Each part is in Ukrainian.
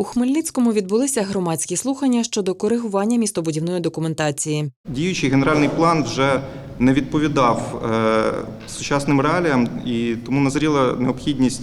У Хмельницькому відбулися громадські слухання щодо коригування містобудівної документації. Діючий генеральний план вже не відповідав е, сучасним реаліям, і тому назріла необхідність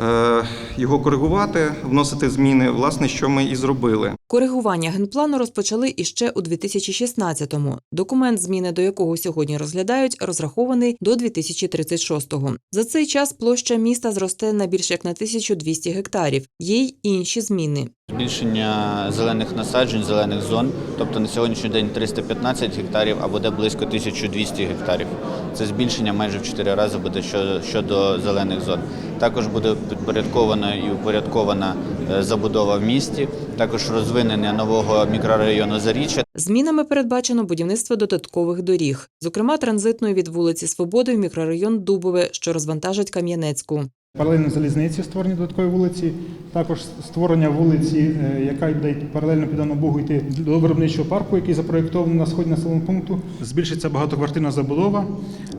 е, його коригувати, вносити зміни, власне, що ми і зробили. Коригування генплану розпочали іще у 2016-му. Документ, зміни до якого сьогодні розглядають, розрахований до 2036-го. За цей час площа міста зросте на більш як на 1200 гектарів. Є й інші зміни. Збільшення зелених насаджень, зелених зон, тобто на сьогоднішній день 315 гектарів, а буде близько 1200 гектарів. Це збільшення майже в 4 рази буде щодо, зелених зон. Також буде підпорядкована і упорядкована е, забудова в місті, також розвинення нового мікрорайону Заріччя. Змінами передбачено будівництво додаткових доріг, зокрема транзитної від вулиці Свободи в мікрорайон Дубове, що розвантажить Кам'янецьку. Паралельно залізниці створені додаткові вулиці, також створення вулиці, е, яка йде паралельно під Богу йти до виробничого парку, який запроєктований на сході населеного пункту. Збільшиться багатоквартирна забудова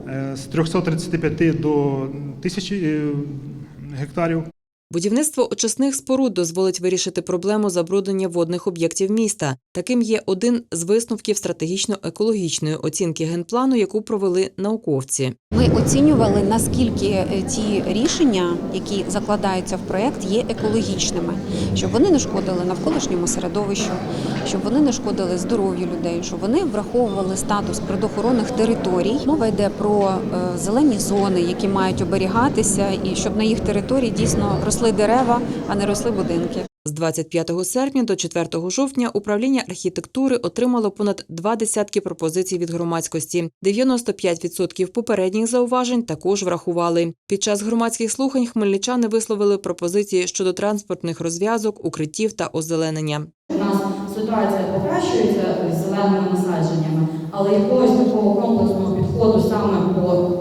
е, з 335 до 1000 е, гектарів. Будівництво очисних споруд дозволить вирішити проблему забруднення водних об'єктів міста. Таким є один з висновків стратегічно-екологічної оцінки генплану, яку провели науковці. Ми оцінювали, наскільки е, ті рішення, які закладаються в проект, є екологічними, щоб вони не шкодили навколишньому середовищу, щоб вони не шкодили здоров'ю людей, щоб вони враховували статус природоохоронних територій. Мова йде про е, зелені зони, які мають оберігатися, і щоб на їх території дійсно росли дерева, а не росли будинки. З 25 серпня до 4 жовтня управління архітектури отримало понад два десятки пропозицій від громадськості. 95% попередніх зауважень також врахували. Під час громадських слухань хмельничани висловили пропозиції щодо транспортних розв'язок, укриттів та озеленення. У нас ситуація покращується з зеленими насадженнями, але якогось такого комплексного підходу саме по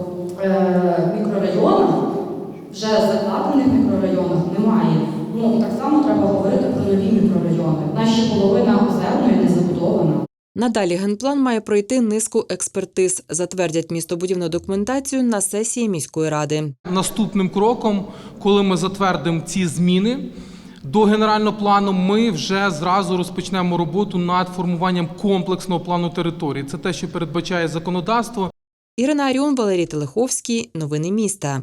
е, мікрорайонах, вже закладених нові мікрорайони. Ще половина озерної не забудована. Надалі генплан має пройти низку експертиз. Затвердять містобудівну документацію на сесії міської ради. Наступним кроком, коли ми затвердимо ці зміни до генерального плану, ми вже зразу розпочнемо роботу над формуванням комплексного плану території. Це те, що передбачає законодавство. Ірина Аріон, Валерій Телеховський. Новини міста.